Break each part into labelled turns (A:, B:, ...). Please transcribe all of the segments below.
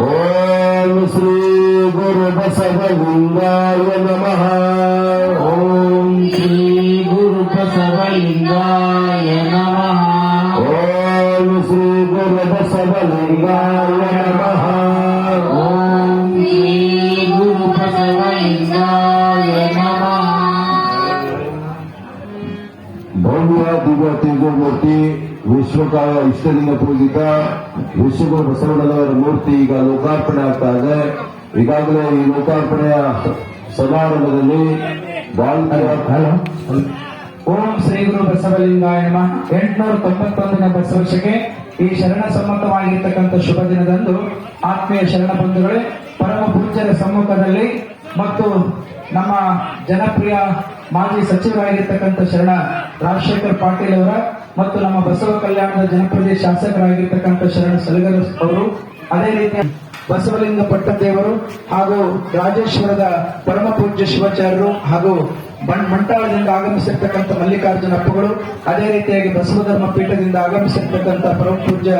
A: ಓಂ ಶ್ರೀ ಗುರು ಬಸವಲಿಂಗಾಯ ನಮಃ
B: ಓಂ ಶ್ರೀ ಗುರು ಬಸವಲಿಂಗಾಯ ನಮಃ
A: ಓಂ ಶ್ರೀ ಗುರು ಬಸವಲಿಂಗಾಯ ನಮಃ
B: ಓಂ ಶ್ರೀ ಗುರು ಬಸವಲಿಂಗಾಯ ನಮಃ
A: ಭವ್ಯ ದಿವ್ಯ ತೇಜೋಮೂರ್ತಿ ವಿಶ್ವಕಾಯ ಇಷ್ಟಲಿಂಗ ಪೂಜಿತ ವಿಶ್ವಗುರು ಬಸವಣ್ಣನವರ ಮೂರ್ತಿ ಈಗ ಲೋಕಾರ್ಪಣೆ ಆಗ್ತಾ ಇದೆ. ಈಗಾಗಲೇ ಈ ಲೋಕಾರ್ಪಣೆಯ ಸಮಾರಂಭದಲ್ಲಿ
C: ಓಂ ಶ್ರೀ ಗುರು ಬಸವಲಿಂಗಾಯ ಎಂಟುನೂರ ತೊಂಬತ್ತೊಂದನೇ ವರ್ಷಕ್ಕೆ ಈ ಶರಣ ಸಮ್ಮತವಾಗಿರ್ತಕ್ಕಂಥ ಶುಭ ದಿನದಂದು ಆತ್ಮೀಯ ಶರಣ ಬಂಧುಗಳೇ, ಪರಮ ಪೂಜ್ಯರ ಸಮ್ಮುಖದಲ್ಲಿ ಮತ್ತು ನಮ್ಮ ಜನಪ್ರಿಯ ಮಾಜಿ ಸಚಿವರಾಗಿರ್ತಕ್ಕಂಥ ಶರಣ ರಾಜಶೇಖರ್ ಪಾಟೀಲ್ ಅವರ ಮತ್ತು ನಮ್ಮ ಬಸವ ಕಲ್ಯಾಣದ ಜನಪ್ರಿಯ ಶಾಸಕರಾಗಿರ್ತಕ್ಕಂಥ ಶರಣ ಸಲಗರ ಅವರು, ಅದೇ ರೀತಿ ಬಸವಲಿಂಗ ಪಟ್ಟದೇವರು ಹಾಗೂ ರಾಜೇಶ್ವರದ ಪರಮ ಪೂಜ್ಯ ಶಿವಾಚಾರ್ಯರು ಹಾಗೂ ಮಂಟಾಳದಿಂದ ಆಗಮಿಸಿರ್ತಕ್ಕಂಥ ಮಲ್ಲಿಕಾರ್ಜುನ ಅಪ್ಪಗಳು, ಅದೇ ರೀತಿಯಾಗಿ ಬಸವಧರ್ಮ ಪೀಠದಿಂದ ಆಗಮಿಸಿರ್ತಕ್ಕಂಥ ಪರಮ ಪೂಜ್ಯ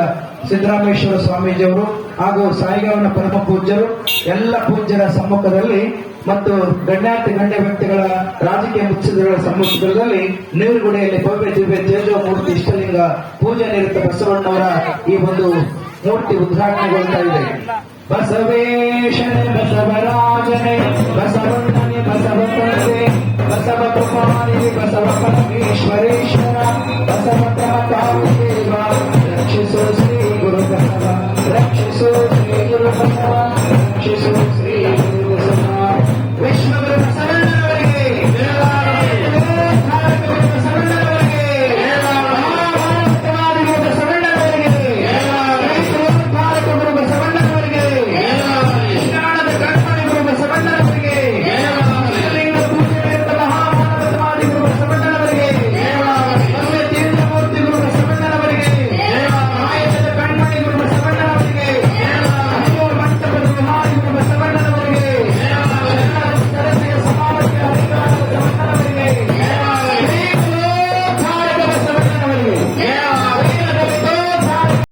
C: ಸಿದ್ದರಾಮೇಶ್ವರ ಸ್ವಾಮೀಜಿಯವರು ಹಾಗೂ ಸಾಯಿಗಾವನ ಪರಮ ಪೂಜ್ಯರು, ಎಲ್ಲ ಪೂಜ್ಯರ ಸಮ್ಮುಖದಲ್ಲಿ ಮತ್ತು ಗಣ್ಯಾತಿ ಗಣ್ಯ ವ್ಯಕ್ತಿಗಳ ರಾಜಕೀಯ ಮುತ್ಸದಗಳ ಸಮ್ಮುಖದಲ್ಲಿ ನೀರುಗುಡೆಯಲ್ಲಿ ಭವ್ಯ ದಿವ್ಯ ತೇಜೋ ಮೂರ್ತಿ ಇಷ್ಟಲಿಂಗ ಪೂಜೆ ನಿರತ ಬಸವಣ್ಣವರ ಈ ಒಂದು ಮೂರ್ತಿ ಉದ್ಘಾಟನೆಗೊಳ್ತಾ ಇದೆ. ಬಸವೇಶನೆ ಬಸವರಾಜನೆ, ಬಸವಣ್ಣನೆ ಬಸವ ತಂದೆ ಬಸವ ಕುಮಾರಿ ಬಸವ ಪರಮೇಶ್ವರೇಶ್ವರ ಬಸವ ದೇವ ರಕ್ಷಿಸೋ ಶ್ರೀ ಗುರು ರಕ್ಷಿಸು ಶ್ರೀ ಗುರು ಬಸವ ರಕ್ಷಿಸು